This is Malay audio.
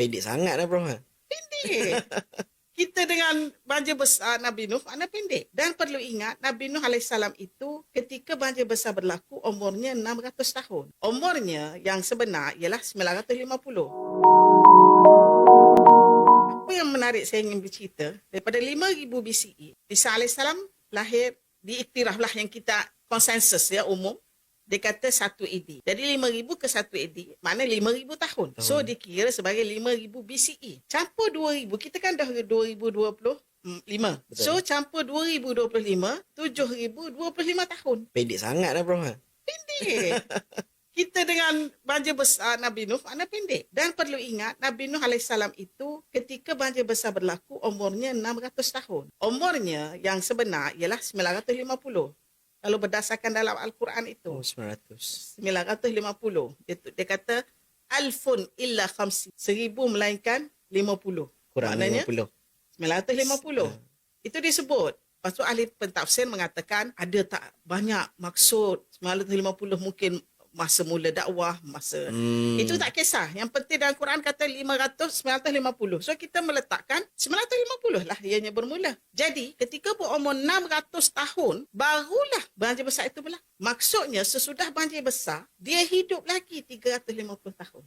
Pendek sangat dah bro. Pendek. Kita dengan banjir besar Nabi Nuh mana pendek. Dan perlu ingat Nabi Nuh AS itu ketika banjir besar berlaku umurnya 600 tahun. Umurnya yang sebenar ialah 950. Apa yang menarik saya ingin bercerita daripada 5000 BCE Isa AS lahir diiktiraflah yang kita konsensus ya umum dia kata 1 AD. Jadi 5000 ke 1 AD mana 5000 tahun. So Tahun. dikira sebagai 5000 BCE. Campur 2000 kita kan dah 2025. Betul. So campur 2025 7025 tahun. Pendek sangat dah bro. ha? Pendek. Kita dengan banjir besar Nabi Nuh mana pendek. Dan perlu ingat Nabi Nuh AS itu ketika banjir besar berlaku umurnya 600 tahun. Umurnya yang sebenar ialah 950. Kalau berdasarkan dalam Al-Quran itu. Oh 900. 950. Dia, dia kata alfun illa khamsi. Seribu melainkan 50. Kurang Maknanya? 50. 950. Itu disebut. Lepas tu ahli pentafsir mengatakan ada tak banyak maksud 950 mungkin masa mula dakwah, masa Hmm. itu tak kisah. Yang penting dalam Quran kata 500, 950. So kita meletakkan 950 lah ianya bermula. Jadi ketika berumur 600 tahun, barulah banjir besar itu berlaku. Maksudnya sesudah banjir besar, dia hidup lagi 350 tahun.